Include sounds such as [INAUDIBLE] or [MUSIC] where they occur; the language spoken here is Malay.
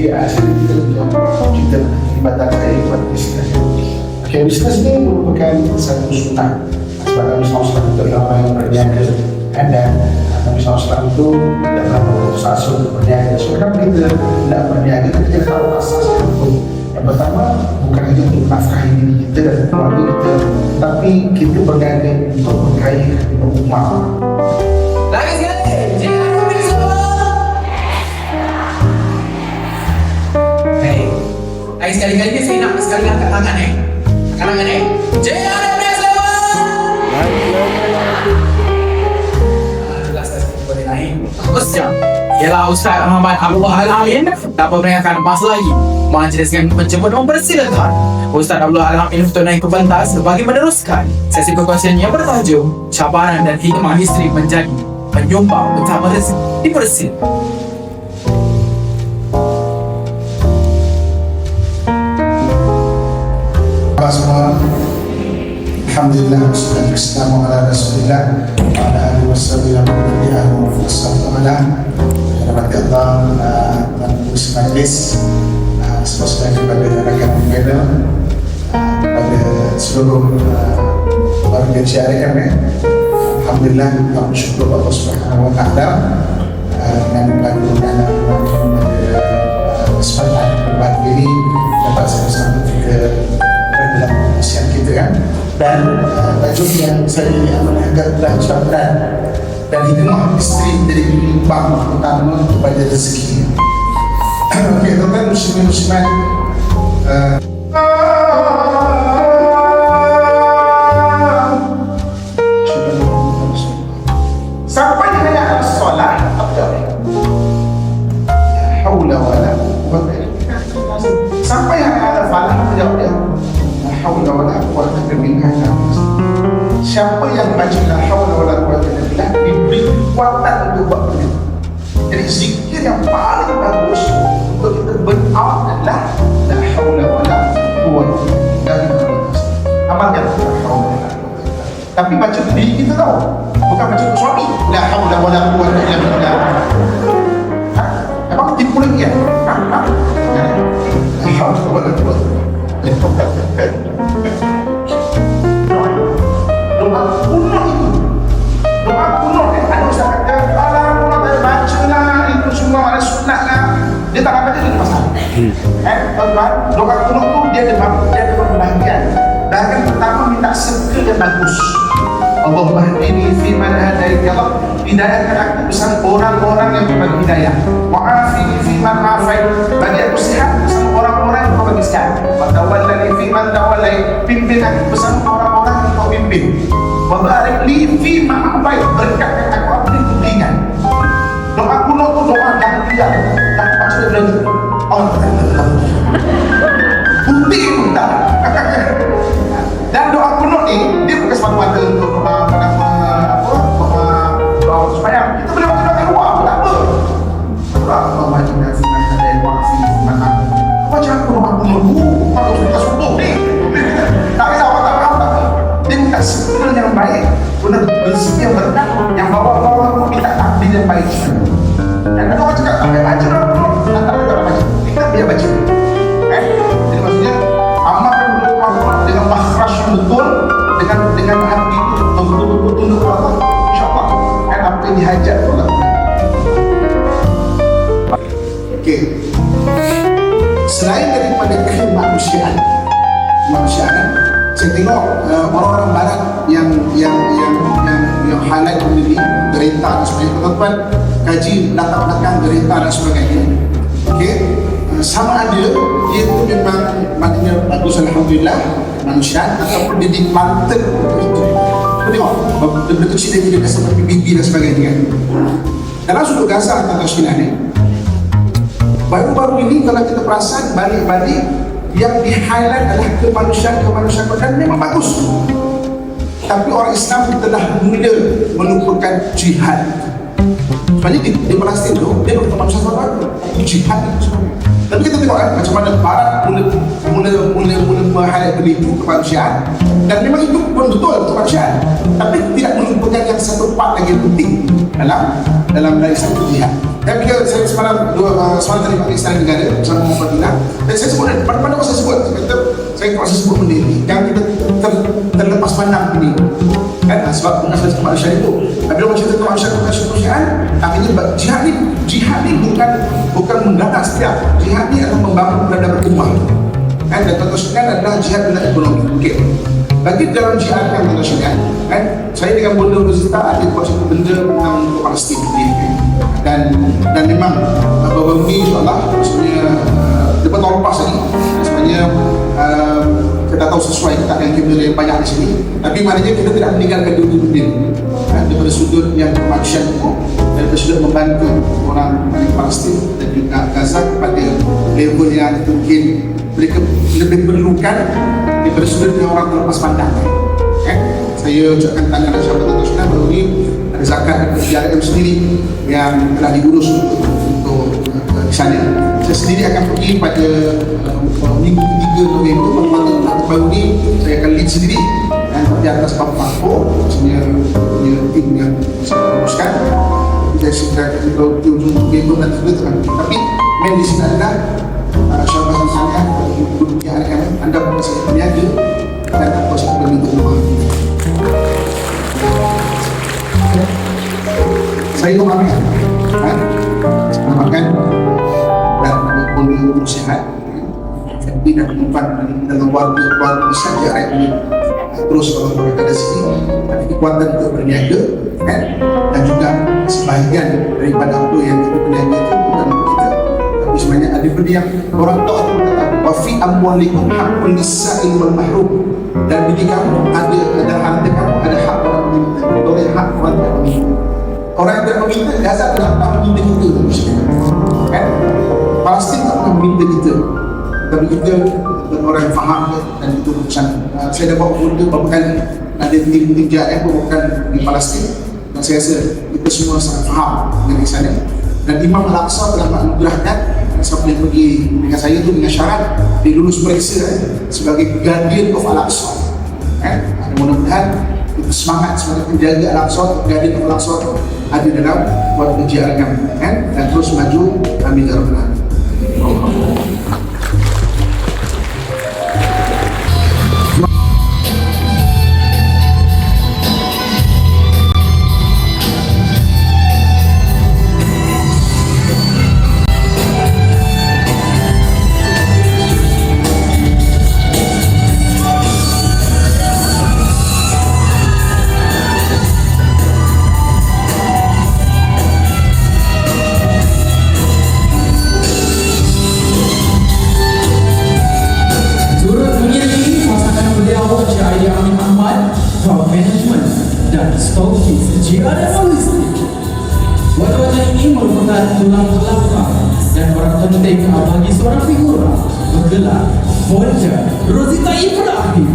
Jadi asal kita kita ibadah saya buat bisnes. Okay, bisnes ini merupakan satu sunnah sebab Nabi SAW itu orang yang berniaga and then Nabi SAW itu dalam satu untuk berniaga. So kenapa kita tidak berniaga? Kita jangan tahu asas pun. Yang pertama bukan hanya untuk nafkahi diri kita dan keluarga kita, tapi kita berniaga untuk berkaya umat. Sekali-kali saya nak sekali angkat tangan eh. Angkat tangan eh. Jam. Ialah Ustaz Muhammad Abdullah Al-Amin dapat mengingatkan pas lagi majlis dengan menjemput mempersilakan Ustaz Abdullah Al-Amin untuk naik ke pentas bagi meneruskan sesi perkongsian yang bertajuk cabaran dan hikmah isteri menjadi penyumbang utama rezeki dipersil Apa rasulillah Wa ala alihi wassalam Wa ala alihi wassalam Hormati Allah uh, Dan Majlis uh, Semua kepada rakan Mungkada Kepada seluruh uh, Warga syarikat eh. Alhamdulillah Kami bersyukur Allah Subhanahu Wa Taala uh, Dengan pada kesempatan berbagi ini dapat saya bersama ke usian kita kan. Dan uh, tajuk yang saya amanahkan adalah cabaran dan hikmah isteri menjadi penyumbang utama kepada rezeki [COUGHS] Okey, tuan-tuan muslimin muslimat uh, quwwata illa billah. Siapa yang baca la haula wala quwwata illa billah diberi kekuatan untuk buat benda. Jadi zikir yang paling bagus untuk kita berdoa adalah la haula wala quwwata illa billah. Amalkan la haula wala quwwata illa billah. Tapi baca diri kita tahu Bukan baca untuk suami La haula wala quwwata illa billah Ha? Emang tipu lagi ya? Ha? Ha? Ya. Doa Tuan-tuan Doa kuno tu dia ada Dia ada pembahagian Bahagian pertama minta serta yang bagus. Allahumma hadini fi man hadait ya Allah hidayahkan aku bersama orang-orang yang berbagi hidayah. Wa'afini fi man afait. Bagi aku sihat bersama orang-orang yang kau bagi sihat. Wa tawallani fi man tawallai. Pimpin aku bersama orang-orang yang kau pimpin. Wa barik li fi man minta yang baik guna rezeki yang berkah yang bawa-bawa aku minta takdir yang baik. Dan ada orang cakap baca doa kuno tak tak tak baca kita biar baca eh jadi maksudnya amalkan dulu kemampuan dengan yang betul dengan dengan hati itu betul-betul tunduk kepada Allah insyaAllah. Kan apa yang dihajat tu Allah Okey. Selain daripada kemanusiaan kemanusiaan kan, saya tengok uh, orang-orang barat yang yang yang yang yang highlight benda ni derita dan sebagainya. Tuan-tuan kaji latar belakang derita dan sebagainya. Okey? Uh, sama ada dia tu memang maknanya bagus Alhamdulillah manusia ataupun dia diplanted untuk itu. Kau tengok benda kecil lagi dia seperti bibi dan sebagainya kan? Dalam sudut Gaza atau China ni baru-baru ini kalau kita perasan balik-balik yang di highlight adalah kemanusiaan-kemanusiaan dan memang bagus. Tapi orang Islam telah mula melupakan jihad. Sebenarnya di, di Palestin tu dia bukan manusia sama jihad itu sebenarnya tapi kita tengok kan macam mana Barat mula mula mula mula mengharap benda itu kemanusiaan. Dan memang itu pun betul kemanusiaan. Tapi tidak melupakan yang satu part lagi penting dalam dalam dari satu jihad Dan bila saya semalam dua uh, semalam tadi pakai istana negara bersama Muhammad Fadila dan saya sebut mana mana saya sebut saya kata saya tak sebut benda ni. Yang kita ter, terlepas pandang ini kan? Ah, sebab mengenai kemanusiaan itu. Tapi kalau cerita kemanusiaan kemanusiaan akhirnya jihad ni jihad ni bukan bukan mengganas setiap. Jihad ni adalah membangun peradaban berkembang kan? Dan contohnya adalah jihad dalam ekonomi. Okey. Bagi dalam jihad yang internasional kan? Saya dengan Bonda Rosita ada satu benda tentang Palestin. ni dan dan memang uh, baru ni insyaAllah sebenarnya uh, lepas tahun lepas lagi sebenarnya uh, kita tahu sesuai kita yang kita yang banyak di sini tapi maknanya kita tidak meninggalkan dua benda kan, daripada sudut yang kemanusiaan itu dan sudut membantu orang di Palestin dan juga Gaza kepada level yang mungkin mereka lebih perlukan daripada sudut yang orang terlepas pandang kan? saya ucapkan tanya kepada sahabat internasional yang telah diurus untuk, uh, di sana. Saya sendiri akan pergi pada uh, minggu ketiga November pada pada baru ni saya akan lead sendiri dan di atas Pak Marco maksudnya punya tim yang saya uruskan. Saya kita di ujung November juga akan tapi main di sini adalah uh, syabas di sana untuk JRM anda boleh saya berniaga dan apa saya boleh minta rumah saya itu makan kan makan dan pun sihat tapi dah tempat dalam warga warga besar dia rakyat ini terus kalau mereka ada sini. Ada kekuatan untuk berniaga kan? Dan juga sebahagian daripada apa yang kita berniaga itu bukan untuk kita. Tapi sebenarnya ada benda yang orang tahu atau kata wa fi amwalikum haqqul lisa'il wal mahrum. Dan di kamu ada ada harta kamu ada hak orang meminta ada hak orang yang Orang yang tidak meminta, Gaza tidak pernah meminta kita. Kan? Palestin tak pernah meminta kita Tapi kita orang yang faham dan itu urusan uh, Saya dah bawa benda kali Ada tim-tim JRM bukan di Palestin Dan saya rasa kita semua sangat faham dengan sana Dan Imam Al-Aqsa telah menganugerahkan Siapa yang pergi dengan saya tu dengan syarat Dia lulus periksa eh, sebagai Guardian of Al-Aqsa kan? Mudah-mudahan itu semangat sebagai penjaga Al-Aqsa, of Al-Aqsa tu ada dalam buat agama kan dan terus maju amin ya rabbal alamin. Stokis JRM Holistic Wajah-wajah ini merupakan tulang belakang dan orang penting bagi seorang figura bergelar Bonja Rosita Ibrahim